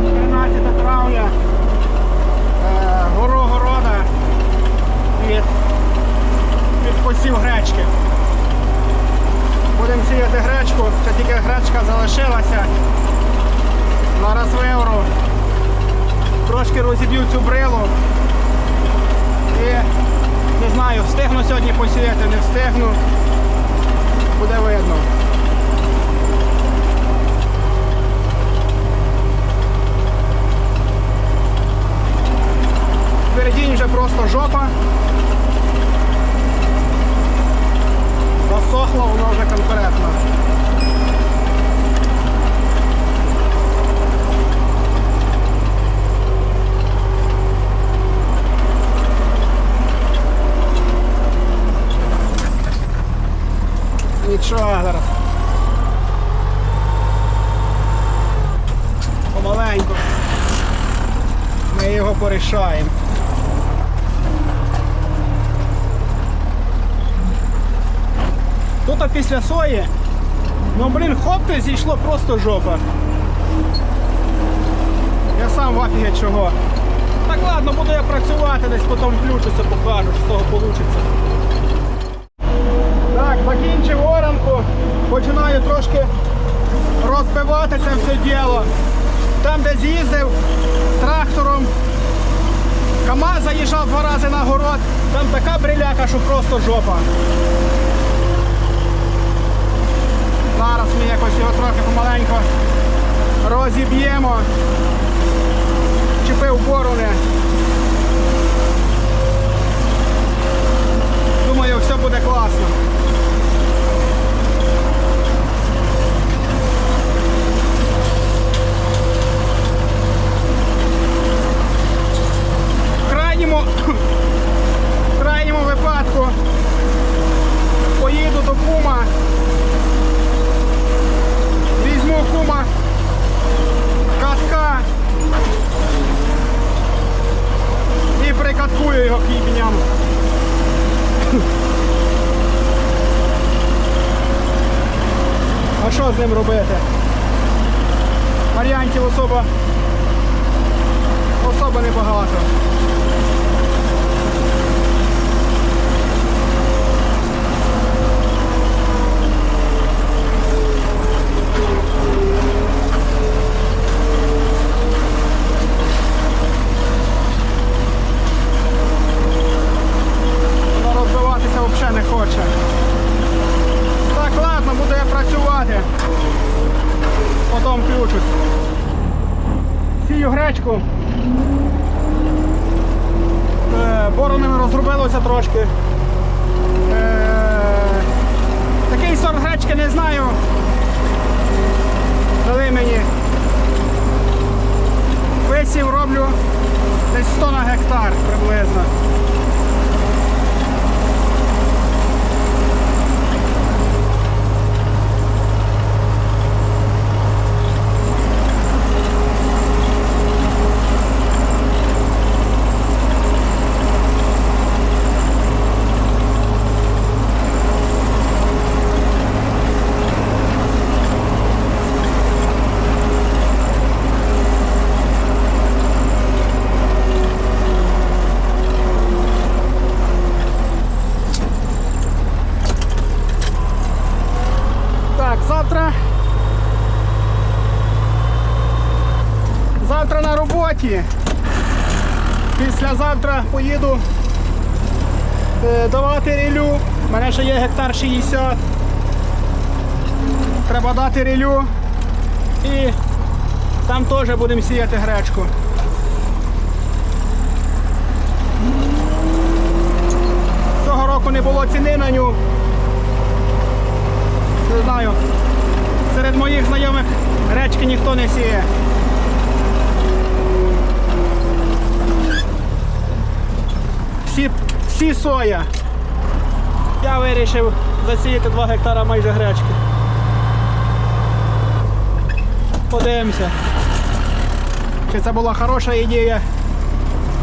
нас 13 травня. Е, гору города від, від посів гречки. Будемо сіяти гречку, це тільки гречка залишилася. Зараз вивру. Трошки розіб'ю цю брилу. І не знаю, встигну сьогодні посіяти, не встигну. Буде видно. Впереді вже просто жопа. Засохло, воно вже конкретно. Нічого зараз. Помаленьку. Ми його порішаємо. Тут після сої, ну блін, хопти зійшло просто жопа. Я сам в афігі чого. Так ладно, буду я працювати, десь потім включуся, покажу, що з того вийде. Так, закінчив оранку, починаю трошки розбивати це все діло. Там, де з'їздив трактором, КАМАЗ заїжджав два рази на город, там така бриляка, що просто жопа. Зараз ми якось його трохи помаленько розіб'ємо. Чепив борони. Думаю, все буде класно. З ним робити? Варіантів особа особа небагато. Вона розбиватися взагалі не хоче. Так, ладно, буду я працювати. Потім включусь. Гречку. Е, Боронами розробилося трошки. Е, Такий сорт гречки не знаю. Дали мені. Висів роблю десь 100 на гектар приблизно. Так, завтра. Завтра на роботі. Післязавтра поїду е, давати рілю. У мене ще є гектар 60. Треба дати рілю. І там теж будемо сіяти гречку. Цього року не було ціни на ню. Не знаю. Серед моїх знайомих гречки ніхто не сіє. Всі, всі соя. Я вирішив засіяти 2 гектара майже гречки. Подивимося. Чи це була хороша ідея,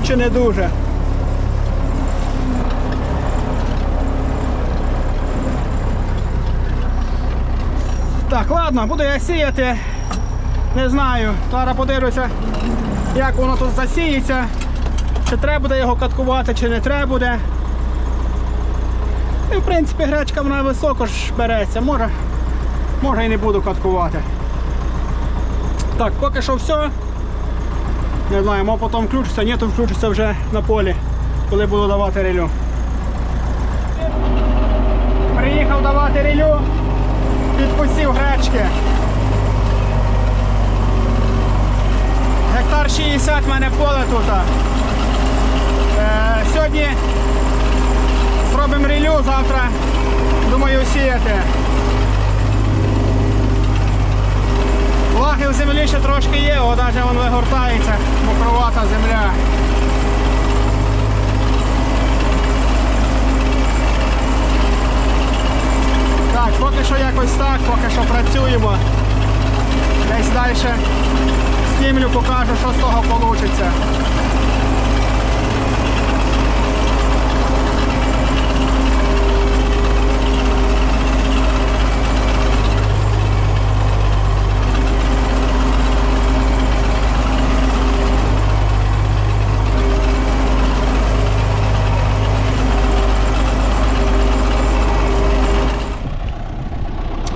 чи не дуже. Так, ладно, буду я сіяти. Не знаю. Зараз подивлюся, як воно тут засіється. Чи треба буде його каткувати, чи не треба буде. І в принципі гречка вона високо ж береться. Може, може і не буду каткувати. Так, поки що все. Не знаю, може потім включиться, ні, то включиться вже на полі, коли буду давати релю. Приїхав давати релю, підпустив гречки. Гектар 60 в мене поле тут. Сьогодні зробимо релю, завтра думаю сіяти. Влаги в землі ще трошки є, о, навіть вон вигортається, мокровата земля. Так, поки що якось так, поки що працюємо. Десь далі знімлю, покажу, що з того вийде.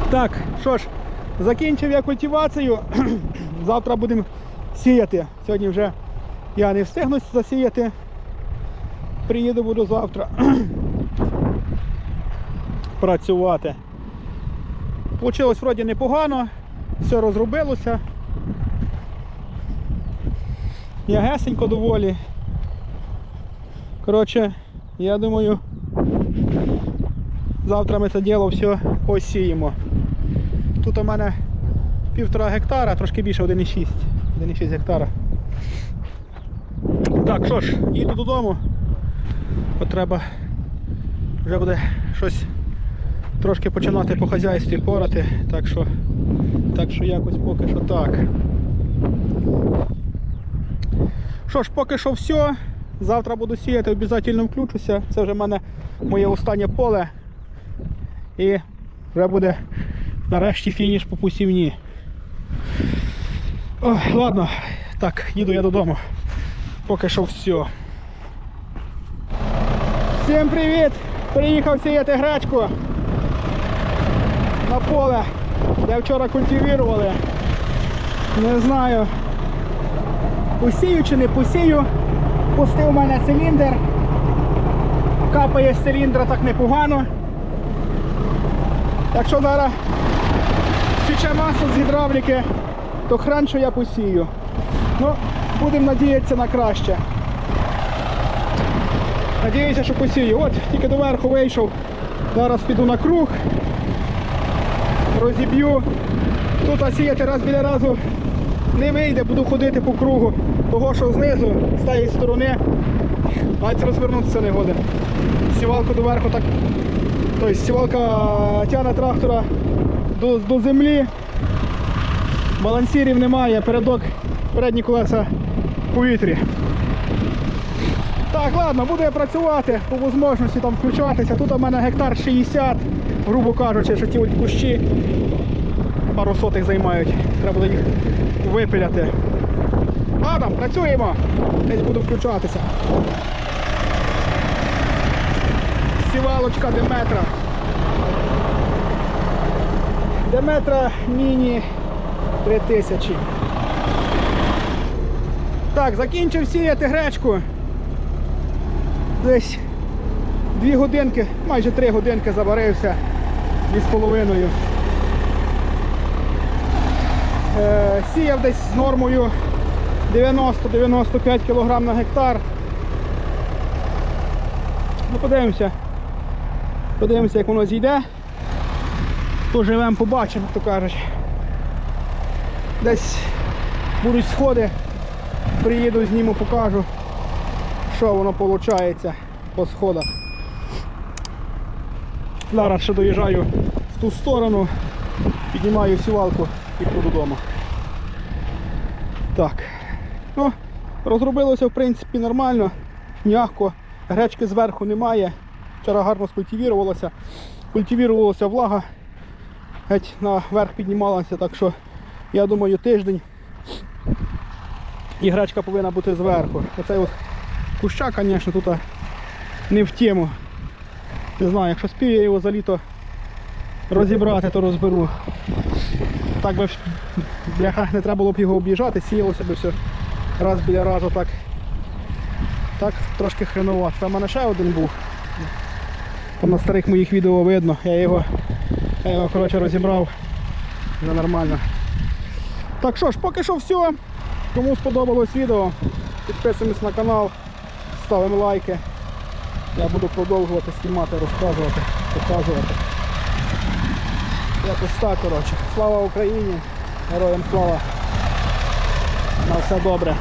Так, що ж, закінчив я культивацію. Завтра будемо сіяти. Сьогодні вже я не встигну засіяти. Приїду буду завтра працювати. Получилось вроді непогано, все розробилося. Ягесенько доволі. Коротше, я думаю, завтра ми це діло все посіємо. Тут у мене півтора гектара, трошки більше 1,6. 1,6 гектара. Так, що ж, їду додому. От треба вже буде щось трошки починати по хазяйстві порати. Так що, так що якось поки що так. Що ж, поки що все. Завтра буду сіяти, обов'язково включуся. Це вже в мене моє останнє поле. І вже буде нарешті фініш по посівні. Ой, ладно, так, їду я додому. Поки що все. Всім привіт! Приїхав сіяти гречку на поле, де вчора культивували. Не знаю. Посію чи не посію. Пустив у мене циліндр. Капає з циліндра так непогано. Якщо зараз тече масло з гідравліки, то хрен, що я посію. Ну, будемо надіятися на краще. Надіюся, що посію. От, тільки доверху вийшов. Зараз піду на круг. Розіб'ю. Тут сіяти раз біля разу не вийде, буду ходити по кругу. Того, що знизу, з тієї сторони, навіть розвернутися не годен. Сівалку доверху так Тобто сівалка тягне трактора до, до землі, балансірів немає, передок, передні колеса в повітрі. Так, ладно, буду я працювати, по можливості там включатися. Тут у мене гектар 60, грубо кажучи, що ті кущі пару сотих займають. Треба буде їх випиляти. Ладно, працюємо. Десь буду включатися. Сівалочка Деметра. Деметра міні 3000. Так, закінчив сіяти гречку. Десь дві годинки, майже три годинки заварився дві з половиною. Е, сіяв десь з нормою 90-95 кг на гектар. Ну, подивимося. Подивимося, як воно зійде. Поживемо, побачимо, то кажуть. Десь будуть сходи, приїду, зніму, покажу, що воно виходить по сходах. Зараз ще доїжджаю в ту сторону, піднімаю сівалку і йду додому. Так. Ну, розробилося в принципі нормально, м'яко, гречки зверху немає. Вчора гарно скультивірувалося. Культивірувалася влага, геть наверх піднімалася, так що я думаю тиждень І гречка повинна бути зверху. Оцей от куща, звісно, тут не в тему. Не знаю, якщо спію я його за літо розібрати, то розберу. Так би бляха не треба було б його об'їжджати, сіялося б все раз біля разу так. Так трошки хреново. Там в мене ще один був. Там на старих моїх відео видно. Я його, я його коротше, розібрав. Вже нормально. Так що ж, поки що все. Кому сподобалось відео, підписуємось на канал, ставимо лайки. Я буду продовжувати знімати, розказувати, показувати. Якось так, коротше. Слава Україні! Героям слава! На все добре!